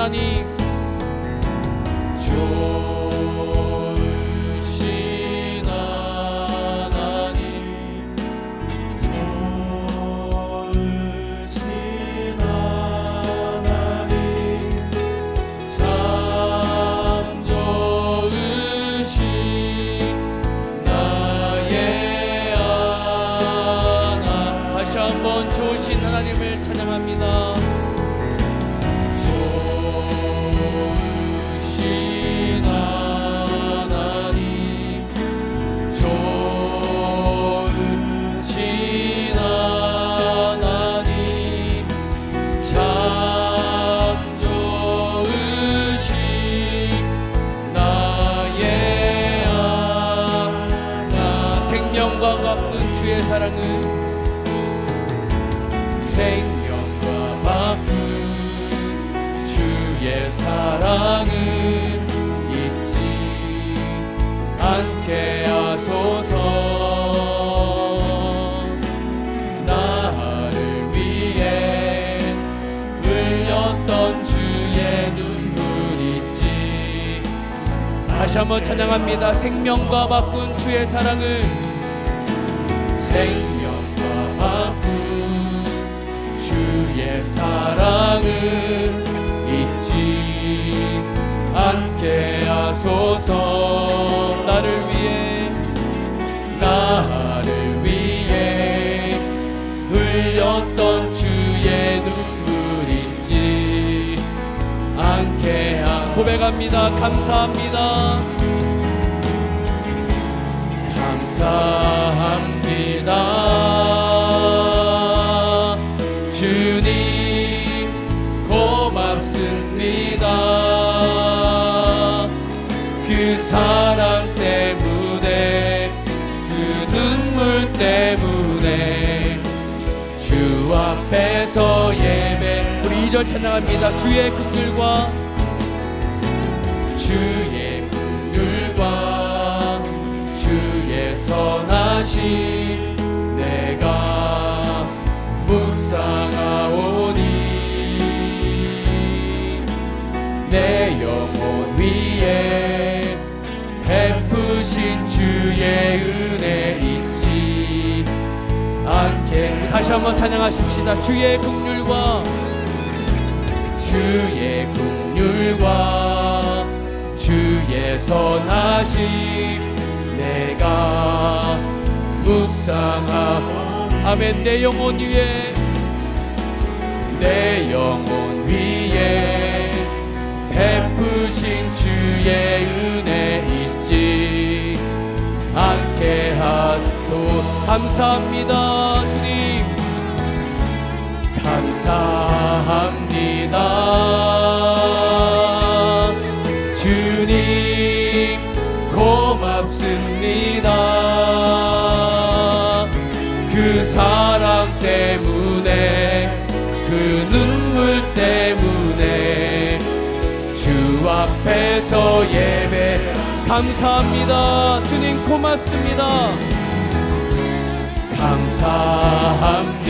하나님. 한번 찬양합니다. 생명과 바꾼 주의 사랑을. 생명과 바꾼 주의 사랑을 잊지 않게 하소서. 나를 위해 나를 위해 흘렸던 주의 눈물 잊지 않게 하 고백합니다. 감사합니다 감사합니다. 주님 고맙습니다. 그 사랑 때문에 그 눈물 때문에 주 앞에서 예배. 우리 2절 찬양합니다. 주의 긍휼과 다시 한번 찬양하십시다. 주의 긍휼과 주의 긍휼과 주의 선하심 내가 묵상하고 아멘. 내 영혼 위에 내 영혼 위에 베푸신 주의 은혜 잊지 않게 하소 감사합니다 주님 감사합니다. 주님 고맙습니다. 그 사랑 때문에 그 눈물 때문에 주 앞에서 예배. 감사합니다. 주님 고맙습니다 감사합니다.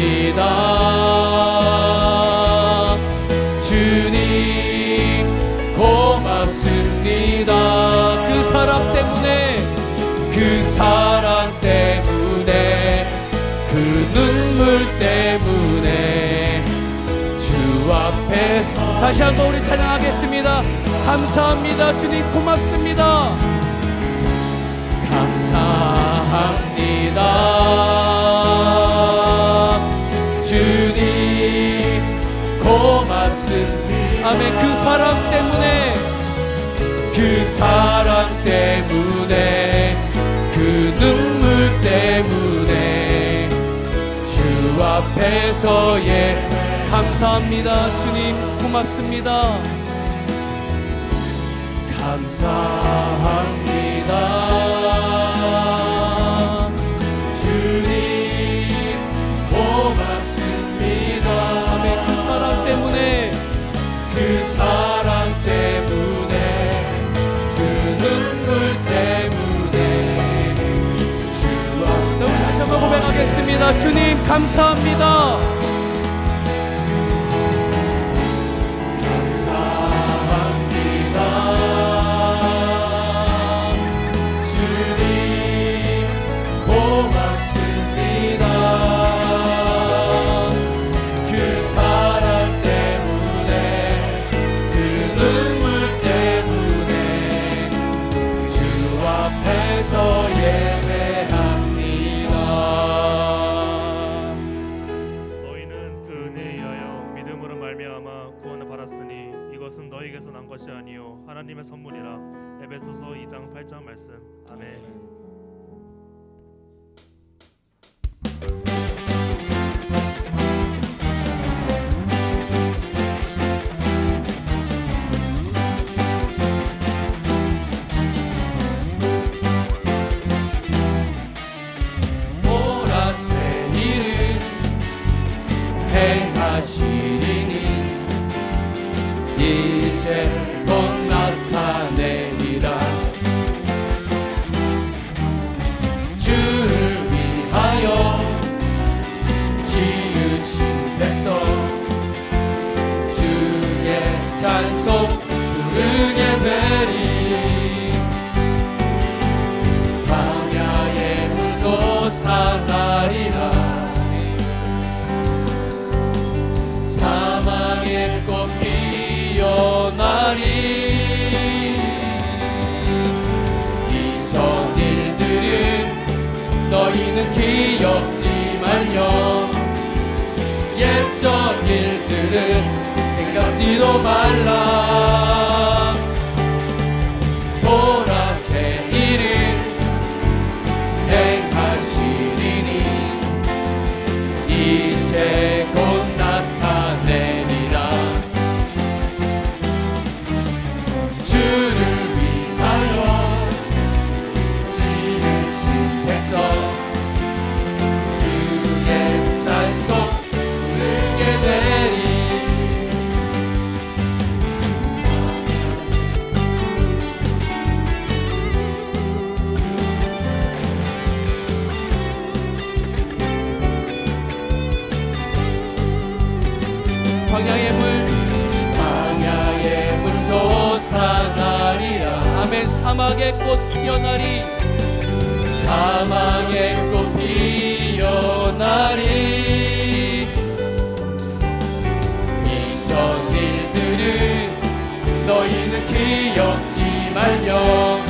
주님 고맙습니다. 그 사랑 때문에 그 사랑 때문에 그 눈물 때문에 주 앞에서 다시 한번 우리 찬양하겠습니다. 감사합니다. 주님 고맙습니다. 감사합니다 아멘 그 사랑 때문에 그 사랑 때문에 그 눈물 때문에 주 앞에서 예 감사합니다. 주님 고맙습니다. 감사합니다 주님 감사합니다. Amen. my love. 광야의 물 광야의 물 솟아나리라. 아멘. 사막의 꽃 피어나리. 사막의 꽃 피어나리. 이전 일들은 너희는 기억지 말며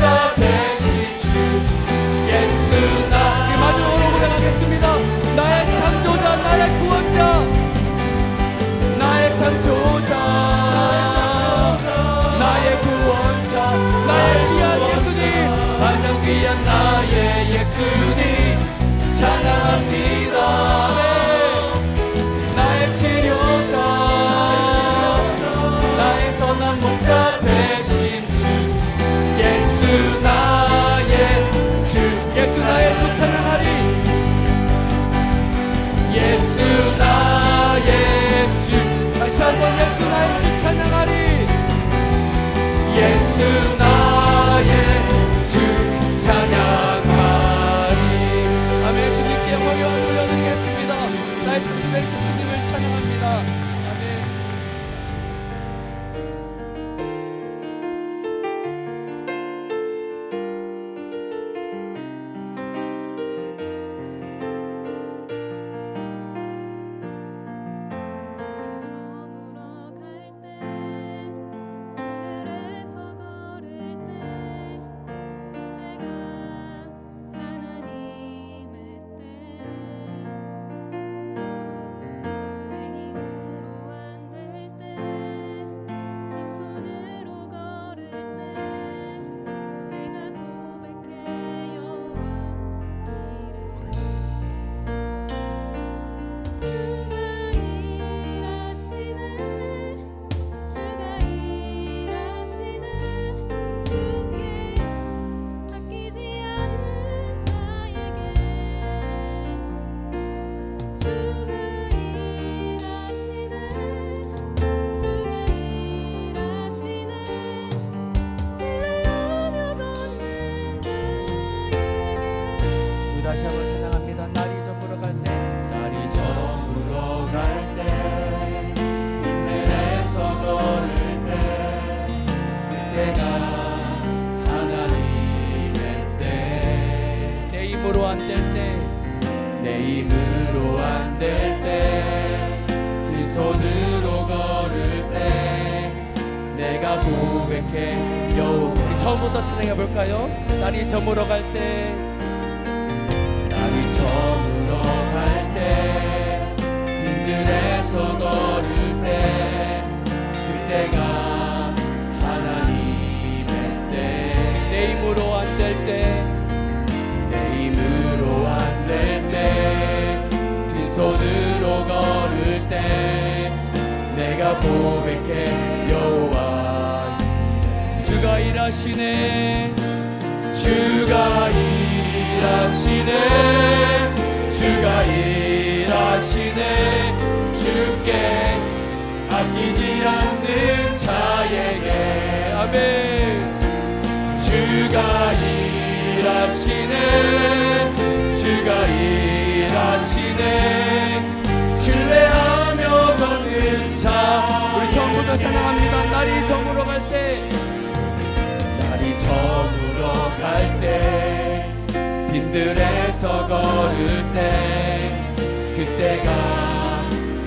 십자 대신 주 예수 나 그 저물어 갈때 날이 저물어 갈 때 빈들에서 걸을 때 그때가 하나님의 때 내 힘으로 안 될 때 내 힘으로 안 될 때 빈손으로 걸을 때 내가 고백해 여호와 주가 일하시네 주가 일하시네. 주가 일하시네. 주께 아끼지 않는 자에게. 아멘. 주가 일하시네. 주가 일하시네. 신뢰하며 걷는 자. 우리 처음부터 찬양합니다. 날이 저물어 갈때 저물어 갈때 빈들에서 걸을 때 그때가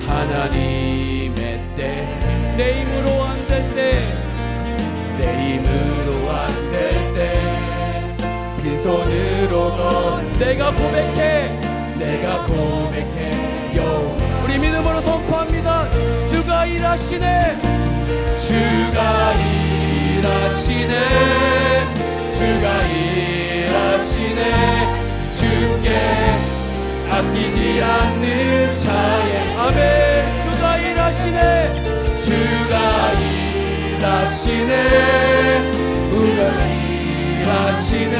하나님의 때. 내 힘으로 안 될 때 내 힘으로 안 될 때. 빈손으로 걸 내가 고백해 내가 고백해. 요 우리 믿음으로 선포합니다. 주가 일하시네 주가 일하시네 주가 일하시네. 주께 아끼지 않는 자의 아멘 주가 일하시네. 주가 일하시네. 우가 일하시네.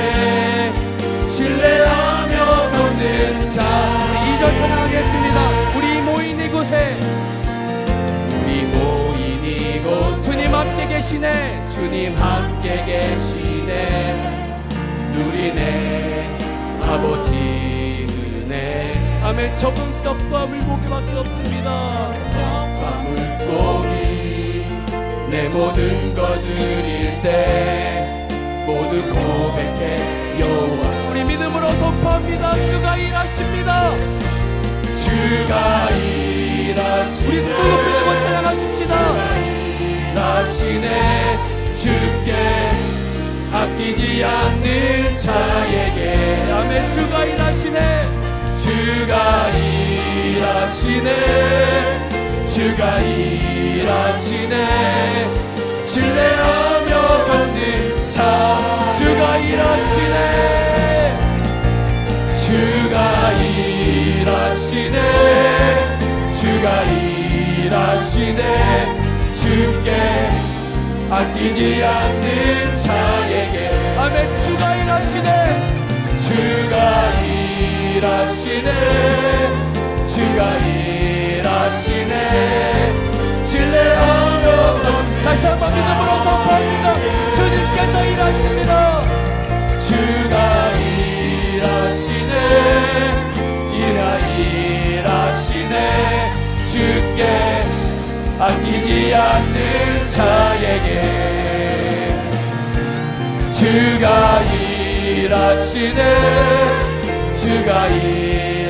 신뢰하며 걷는 자 우리 이절 찬양하겠습니다. 우리 모인 이곳에. 우리 모인 이곳. 주님 함께 계시네. 주님 함께 계시네 누리네 아버지 은혜. 아멘. 적은 떡과 물고기밖에 없습니다. 떡과 물고기 내 모든 것 드릴 때 모두 고백해 여호와. 우리 믿음으로 선포합니다. 주가 일하십니다. 주가 일하시네. 우리 두손 높이 들고 찬양하십시다. 일하시네. 주께 아끼지 않는 자에게. 아멘 주가 일하시네. 주가 일하시네. 주가 일하시네. 신뢰하며 걷는 자. 주가 일하시네. 주가 일하시네. 주가 일하시네 아끼지 않는 자에게 아멘. 주가 일하시네. 주가 일하시네. 주가 일하시네. 신뢰하며 다시 한번 믿음으로 선포합니다. 주님께서 일하십니다. 주가 일하시네. 일하 일하시네. 주께 아끼지 않는 자에게 주가 일하시네. 주가 일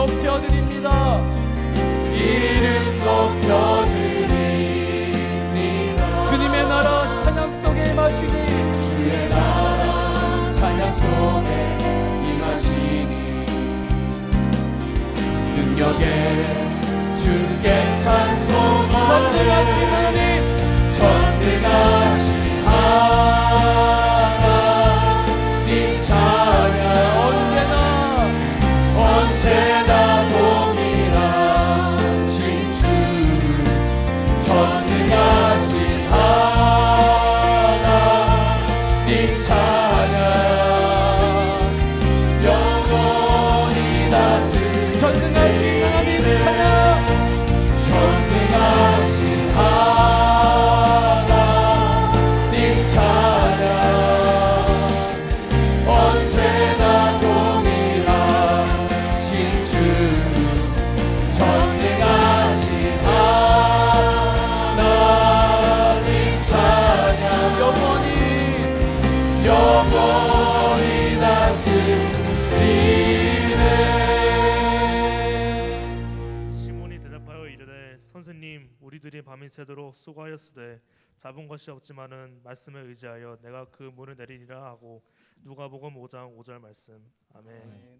높여드립니다. 이름 높여드립니다. 주님의 나라 찬양 속에 임하시니 주의 나라 찬양 속에 임하시니. 능력에 주께 찬송 전능하신 하나님 밤이 새도록 수고하였으되 잡은 것이 없지만은 말씀에 의지하여 내가 그 문을 내리리라 하고 누가복음 5장 5절 말씀 아멘. 아멘.